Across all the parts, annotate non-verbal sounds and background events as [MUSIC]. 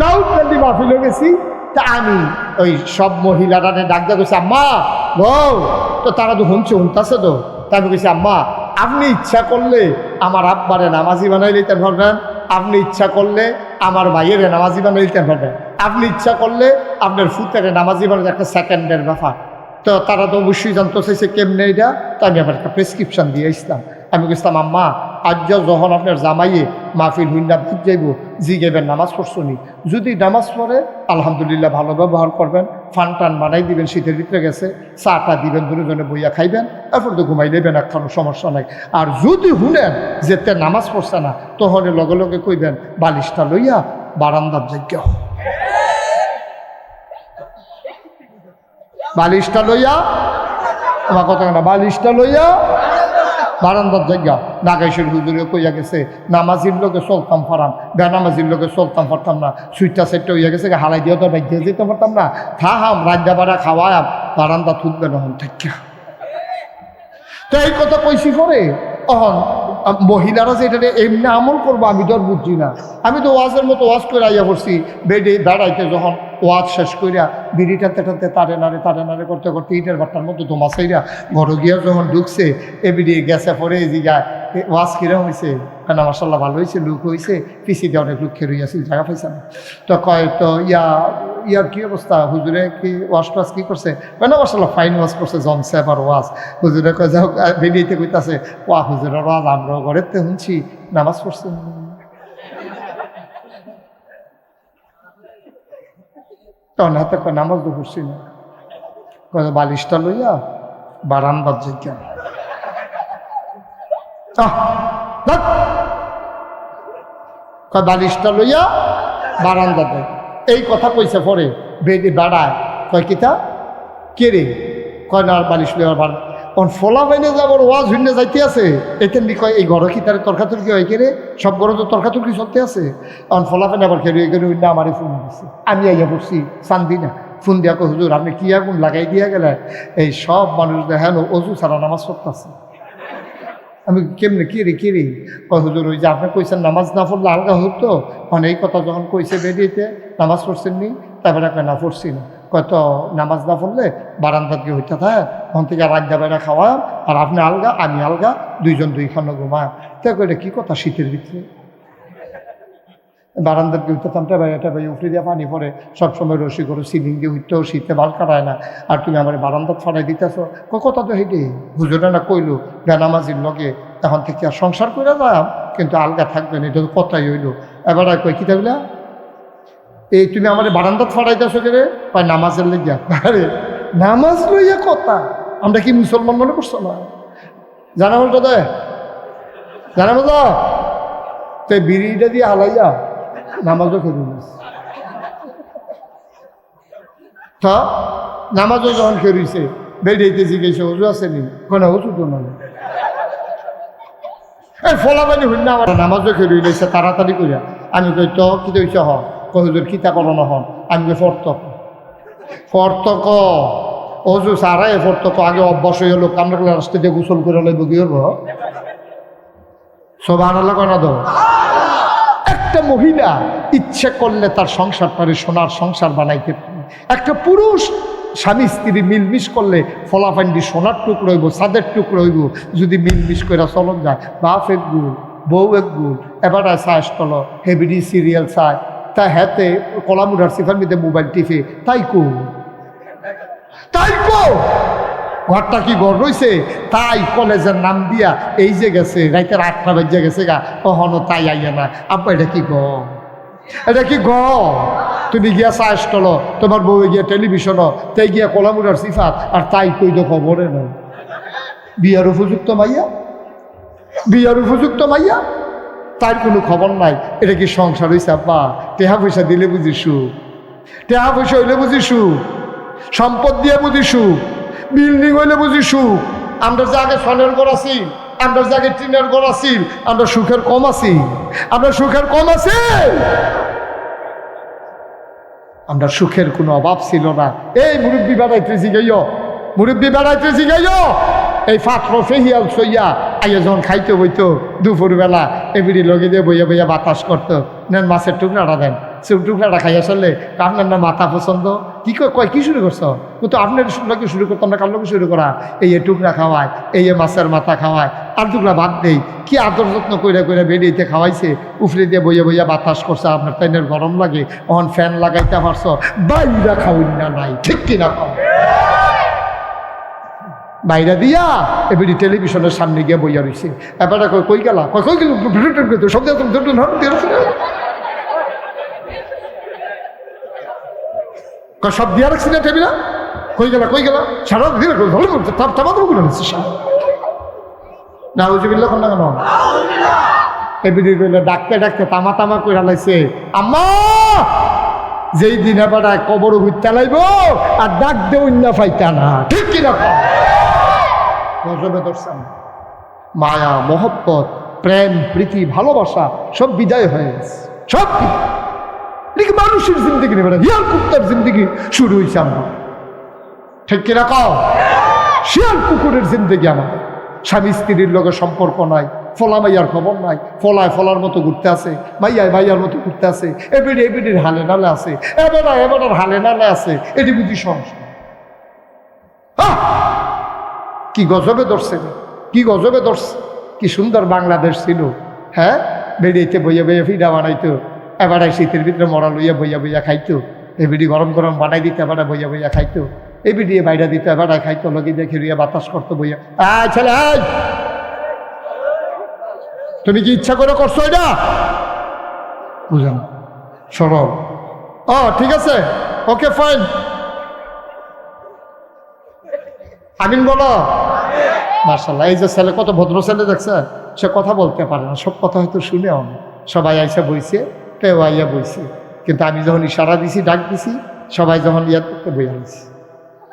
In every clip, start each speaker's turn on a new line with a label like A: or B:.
A: দাউদ কান্দি মাহফিলে গেছি। তা আমি ওই সব মহিলারা ডাক দিয়ে গেছি আম্মা, বউ, তো তারা তো শুনছে শুনতেছে তো। তাই আমি গেছি আম্মা, আপনি ইচ্ছা করলে আমার আব্বারে নামাজি বানাই দিতে পারবেন। আপনি ইচ্ছা করলে আমার ভাইয়েরে নামাজি বানাই দিতে পারবেন। আপনি ইচ্ছা করলে আপনার ফুতেরে নামাজি বানাই একটা সেকেন্ডের ব্যাপার। তো তারা তো অবশ্যই জানতে চাইছে, কেমনে এটা? তো আমি আবার একটা প্রেসক্রিপশন দিয়ে আসলাম। আমি গেছিলাম আম্মা আজ যখন আপনার জামাইয়ে মাহফিল হুইন্ডা বুঝ যাইব, জি গেবেন, নামাজ পড়ছনি। যদি নামাজ পড়ে, আলহামদুলিল্লাহ ভালো ব্যবহার করবেন, ফান টান বানাই দিবেন, শীতের ভিতরে গেছে, চাটা দিবেন, দুজনে বইয়া খাইবেন, এরপর তো ঘুমাই নেবেন একখানো সমস্যা নাই। আর যদি শুনেন যে তে নামাজ পড়ছে না তখন লগে লগে কইবেন, বালিশটা লইয়া বারান্দার যোগ্য বালিশটা লইয়া আমার কথা না বালিশটা লইয়া বারান্দার জায়গা। নাগাইশের হুজুরে কইয়া গেছে, নামাজির লোকে চলতাম ফারাম। বেনামাজির লোকে চলতাম পারতাম না। সুইটা সেটটা হইয়া গেছে হালাই দিয়ে তো বাইক যেতে পারতাম না। থাহাম রাজ্যা বাড়া খাওয়ায়াম। বারান্দা থুকবে নহন থাকিয়া তো এই কথা কইছি করে অহন মহিলারা যে এটা এমনি আমল করব আমি তো বুঝছি না। আমি তো ওয়াজের মতো ওয়াজ করে আইয়া পড়ছি, বেডে বেড়াইতে যখন ওয়াজ শেষ করিয়া বিড়ি টানতে টানতে তারে নাড়ে তারে নাড়ে করতে করতে ইটের বাট্টার মতো তো মাসাইরা ঘরে গিয়া যখন ঢুকছে, এ বিড়ি গেছে পরে এই এ ওয়াজ কিরম হয়েছে কেন মাসাল্লাহ ভালো হয়েছে লুক হয়েছে পিসি দিয়ে অনেক লোক খেয়ে রইয়াছে, জায়গা পাইছে না। তো কয়, তো ইয়া, ইয়ার কি অবস্থা? হুজুরে কি ওয়াশ টোয়াশ কি করছে? কেন মাসাল্লাহ ফাইন ওয়াশ করছে জমছে আবার ওয়াজ। হুজুরে কয়, যাও বেরিয়েতে কইতাছে, ওয়া হুজুরের ওয়াজ, আমরাও ঘরের তে শুনছি নামাজ পড়ছেন তখন হাতে কয়, নামাজ তো পড়ছি না। বালিশটা লইয়া বারান্দার। কয়, বালিশটা লইয়া বারান্দা দেয় এই কথা কইছে পরে বেডে বেড়ায়। কয়, কিতা? কে কয়, না, আর বালিশ লইয়া অন ফলা বাইনে যাবার ওয়াজ হইনে যাইতে আছে। এতে নি কয়, এই ঘর কি তার তর্কাতর্কি হয় কে রে? সব ঘরে তো তর্কাতর্কি চলতে আছে। অন ফলা বাইনে আবার খেয়ে এখানে হইনা আমারে ফোন দিছে। আমি আইয়া পড়ছি চান্দি না। ফোন দিয়া কয়, হুজুর, আপনি কি আগুন লাগাই দিয়া গেলে এই সব মানুষ দেখেন অজু ছাড়া নামাজ পড়তেছে। আমি কেমনে, কি রে কি রে? কয়, হুজুর, ওই যে আপনি কইছেন নামাজ না পড়লে আলগা হতো। এই কথা যখন কইছে বেরিয়েতে, নামাজ পড়ছেন নি? তারপরে কয়, না, পড়ছি না। কয় তো নামাজ না পড়লে বারান্দার দিয়ে হইতে থাকে ওখান থেকে রাজ্যা বেড়া খাওয়া, আর আপনি আলগা, আমি আলগা, দুইজন দুইখানে ঘুমায়। তাই কইটা কি কথা শীতের ভিতরে? বারান্দার দিয়ে উঠতাম ভাই এটা ভাই উঠে দিয়ে পানি পরে সবসময় রসি করে সিলিং দিয়ে উঠতেও শীতে বাল কাটায় না। আর তুমি আমার বারান্দাত ফাড়াই দিতেছ কথা তো হেঁটে হুজুরে না কইলো, বেনামাজির লগে এখন থেকে আর সংসার করে যাম কিন্তু আলগা থাকবে না, এটা তো কথাই হইল। এবার আর কই, কি থাকলে? এই তুমি আমার বারান্দাত ফাড়াইতেছো কে রে কয়, নামাজের লেগিয়া। আরে, নামাজ লইয়া কথা? আমরা কি মুসলমান মনে করছ না? জানা বলতো দে জানা বলতো তো বিড়িটা দিয়ে হালাইয়া নামাজও নিস তা, নামাজও যখন খেয়েছে বেরিয়েতে জিজ্ঞেস ওজু আছে নি? কোনো ওজু তো নয় এই ফলাবানি হইন না আমার। নামাজও খেয়ে রইলেছে তাড়াতাড়ি করিয়া আমি কই, তো, কি তৈছে হ? কহিদুর কিতা করো নহন আমি ফর্তক। ফর্তক? অজু সারাই ফর্তক। আগে অভ্যাস হয়ে লোক আমরা রাস্তা দিয়ে গোসল করে লইব, কি হব সোভান কনা একটা মহিলা ইচ্ছে করলে তার সংসারটারে সোনার সংসার বানাইতে পারে। একটা পুরুষ স্বামী স্ত্রী মিলমিশ করলে ফলাফান্ডি সোনার টুকরো হইব, সাদের টুকরো হইব। যদি মিলমিশ করে চলন যায়, বাপ এক গুল বউ এক গুল এবার চায় তল হেভিডি সিরিয়াল চায়। তা হেতে কলামুডার সিফার মধ্যে মোবাইল টিপে, তাই কো? তাই কো? ঘরটা কি ঘর রয়েছে তাই, কলেজের নাম দিয়া এই যে গেছে, রাইতের আটটা বাজে গেছে গা, কখনো তাই আইয়া না। আব্বা, এটা কি গ এটা কি গ তুমি গিয়া চাষ টলো তোমার বউ গিয়া টেলিভিশন, তাই গিয়া কলামুরার সিফাত আর তাই কই তো খবরে না। বিয়ার উপযুক্ত মাইয়া? বিয়ার উপযুক্ত মাইয়া? তার কোনো খবর নাই। এটা কি সংসার হয়েছে আব্বা? টেহা পয়সা দিলে বুঝি সুখ। টেহা পয়সা হইলে বুঝি সুখ। সম্পদ দিয়ে বুঝি সুখ। বিল্ডিং হইলে বুঝি সুখ। আমরা যে আগে সনের ঘর আছি, আমরা যে আগে টিনের ঘর আছি, আমরা সুখের কম আছি। আমরা সুখের কম আছি। আমরা সুখের কোনো অভাব ছিল না। এই মুরব্বী বেড়াইতে জিগাইও মুরব্বী বেড়াইতে জিগাইও এই ফাত্র ফেহিয়াল সইয়া আইয়া যখন খাইতে বইতো দুপুরবেলা এবিডি লগে দিয়ে বইয়া বইয়া বাতাস করতো। নেন মাছের টুকরাটা দেন। সে টুকরাটা খাই আসলে আপনার না মাথা পছন্দ? কি কয়, কি শুরু করছ? কিন্তু আপনার লোকে শুরু করতাম না কার শুরু করা? এই এ টুকরা খাওয়ায়, এই এ মাছের মাথা খাওয়ায় আর টুকরা বাদ দেই। কি আদর যত্ন করে করে বেরিয়েতে খাওয়াইছে? উফরে দিয়ে বইয়া বইয়া বাতাস করছে, আপনার তাইনের গরম লাগে। অন ফ্যান লাগাইতে পারছ? বাইরা খাওয়াই না নাই, ঠিক কিনা খাও বাইরে দিয়া এবারে টেলিভিশনের সামনে গিয়ে বইয়া রয়েছে এবারে কই কই গেলা? কই কই গেল? সব সব দিয়া রাখছি না টেবিলা? কই গেলা? কই গেলা? সারা তার তো না কোন না কেন? এবিডি কইলে ডাকতে ডাকতে তামা তামা কইরা লাইছে, আম্মা, যেই দিন এবার কবর ঘুরতে লাইব, আর ডাক দে অন্য ফাইতা না ঠিক কিনা গজবে দর্শন। মায়া, মহব্বত, প্রেম, প্রীতি, ভালোবাসা, সব বিদায় হয়ে গেছে। সব। কি মানুষের জিন্দগি নেবে না। কুত্তার জিন্দগি শুরু হয়েছে আমরা। ঠিক কিনা কও? শিয়াল কুকুরের জিন্দগি আমাদের স্বামী স্ত্রীর লগে সম্পর্ক নাই, ফলা মাইয়ার খবর নাই, ফলায় ফলার মতো ঘুরতে আছে, মাইয়ায় মাইয়ার মতো ঘুরতে আছে, এবিডি এবিডির হালে নালে আছে এবার এবার হালে নালে আছে, এটি বুঝি আহ! কি গজবে ধরছে রে? কি গজবে ধরছে? কি সুন্দর বাংলাদেশ ছিল। হ্যাঁ? বেরিয়েতে বইয়া বইয়া ফিডা বানাইতো। এবারে শীতের ভিতরে মরা লইয়া বইয়া বইয়া খাইতো। এবিডি গরম গরম বানাই দিতে, এবারে বইয়া বইয়া খাইতো। এবিডি বাইরে দিতে, এবারে খাইতো, লগে দেখে রুইয়া বাতাস করতো বইয়া। আয় ছেলে তুমি কি ইচ্ছা করে করছ এটা? বুঝলাম। সরল। ও, ঠিক আছে। ওকে, ফাইন। আমিন বলো। মার্শাল্লাহ এই যে ছেলে কত ভদ্র ছেলে দেখছে, সে কথা বলতে পারে না, সব কথা হয়তো শুনে না সবাই আইসা বইছে, কেউ আইয়া বইছে। কিন্তু আমি যখন ইশারা দিছি, ডাক দিছি, সবাই যখন ইয়া করতে বইয়া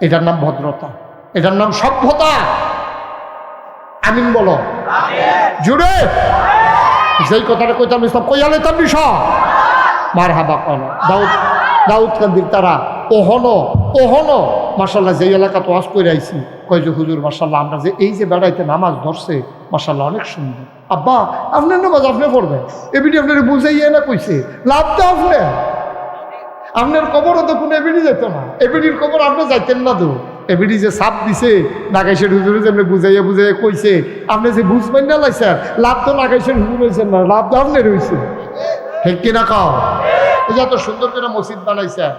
A: এটার নাম ভদ্রতা। এটার নাম সভ্যতা। আমিন বলো। জুড়ে। যেই কথাটা কইতাম ইসলাম কইয়ালে তার বিষয়। মার হাবা কল দাউদ দাউদ কান্দির তারা, ওহনো ওহনো। মাসাল্লাহ যেই এলাকা তো আস করে আইছি, কয় যে, হুজুর মাসাল্লাহ আমরা যে এই যে বেড়াইতে নামাজ ধরছে মাসাল্লাহ অনেক সুন্দর। আব্বা আপনার নামাজ আপনি পড়বেন। এবিডি আপনার বুঝাইয়া না কইছে লাভ তো আপনি। আপনার কবরও তো কোনো এবিডি যেত না। এবিডির কবর আপনি যাইতেন না তো। এবিডি যে সাপ দিছে, নাগাইশের হুজুরে যে আপনি বুঝাইয়া বুঝাইয়া কইছে, আপনি যে বুঝবেন না লাইছেন, লাভ তো নাগাইশের হুজুর হয়েছেন না, লাভ তো আপনার হয়েছে ঠিক কিনা কও? এই যে এত সুন্দর করে মসজিদ বানাইছেন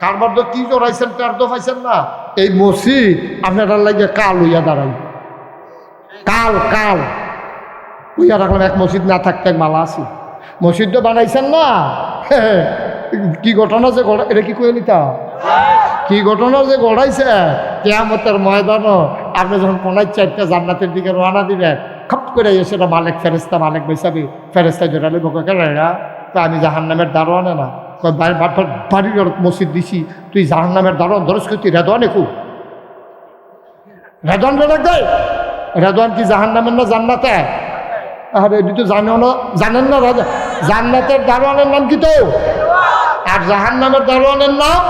A: কারবার তো কি জড়াইছেন তার তো পাইছেন না? এই মসজিদ আপনারা লাগে কাল হইয়া দাঁড়াই। কাল কাল। হইয়া রাখলাম এক মসজিদ না থাকতে এক মালা আছি। মসজিদ তো বানাইছেন না? [LAUGHS] কি ঘটনা যে ঘটা এটা কি কয়ে নিতা? কি ঘটনা যে গড়াইছে কেয়ামতের ময়দান আপনি যখন কোনায় চারটা জান্নাতের দিকে রওনা দিবেন, খপ করে এসে মালিক ফেরেস্তা মালিক বৈশাবি ফেরেস্তা জোরালে বোকা কেন তো আমি জাহান নামের দারোয়ানে না। বাড়ির মসজিদ দিছি, তুই জাহান নামের দারোয়ান ধরস কি তুই রেদওয়ানে খুব রেদওয়ান বেড়াক দেয় রেদওয়ান কি জাহান নামের না জান্নাতে? আরে, এটি তো জানেও না, জানেন না রাজা। জান্নাতের দারোয়ানের নাম কি তো? আর জাহান নামের দারোয়ানের নাম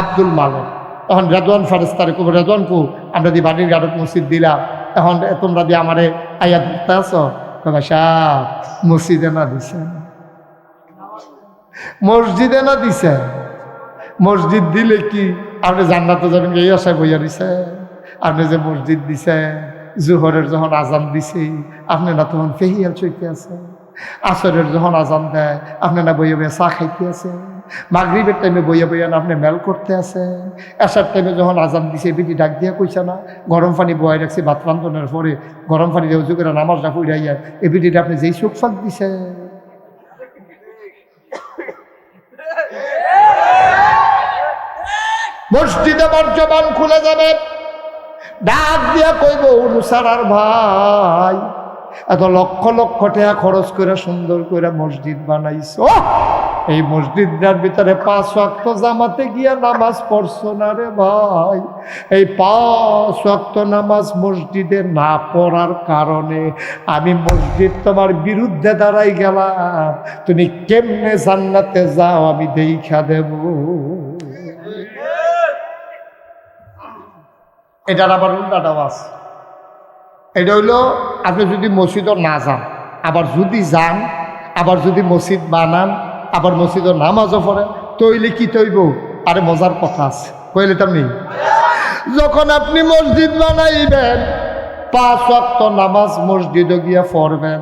A: আব্দুল মালিক। তখন রেদওয়ান ফারেস্তারে কব রেদওয়ান কু আমরা দি বাড়ির গাড়ক মসজিদ দিলাম, এখন তোমরা দিয়ে আমারে আইয়া ধরতে আসো কবা সাহ, মসজিদে না দিছে মসজিদে না দিছে? মসজিদ দিলে কি? আপনি জান্নাতে যাবেন এই আশায় বইয়া দিছে। আপনি যে মসজিদ দিছে, জোহরের যখন আজান দিছে, আপনি না তখন ফেহিয়াল চইতে আছে। আসরের যখন আজান দেয়, আপনি না বইয়া বইয়া চা খাইতে আছে। মাগরিবের টাইমে বইয়া বইয়া না আপনি মেল করতে আছে। এসার টাইমে যখন আজান দিছে বিধি ডাক দিয়া কইছে না, গরম পানি বয়ে রাখছে ভাত রান্ধনের পরে, গরম পানি দিয়ে উজু করে নামাজটা ফুড়াইয়া এ বিধিটা আপনি যেই চোখ ফাঁক দিছে? মসজিদে আমার জবান খুলে যাবে। ডাক দিয়া কইব অনুসার ভাই, এত লক্ষ লক্ষ টাকা খরচ করে সুন্দর করে মসজিদ বানাইছো। এই মসজিদটার ভিতরে পাঁচ ওয়াক্ত জামাতে গিয়া নামাজ পড়ছো না রে ভাই? এই পাঁচ ওয়াক্ত নামাজ মসজিদে না পড়ার কারণে আমি মসজিদ তোমার বিরুদ্ধে দাঁড়াই গেলাম। তুমি কেমনে জান্নাতে যাও আমি দেখা দেবো। এটার আবার উল্টাটাও আছে। এটা হইল, আপনি যদি মসজিদও না যান, আবার যদি যান, আবার যদি মসজিদ বানান, আবার মসজিদও নামাজও পড়েন, তৈলে কি তৈব? আরে মজার কথা আছে। কইলে তামনি যখন আপনি মসজিদ বানাইবেন, পাঁচ অক্ত নামাজ মসজিদে গিয়া পড়বেন।